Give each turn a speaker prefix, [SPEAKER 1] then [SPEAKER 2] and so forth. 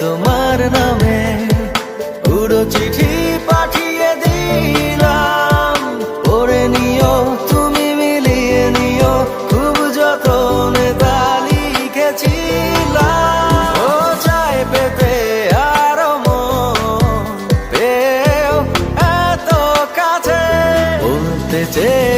[SPEAKER 1] তোমার নামে পুরো চিঠি পাঠিয়ে দিলাম। পড়ে নিও, তুমি মিলিয়ে নিও, খুব যতনে তা লিখেছিলাম। ও চাই পেতে আর পেও এত কাছে। বলতে চেয়ে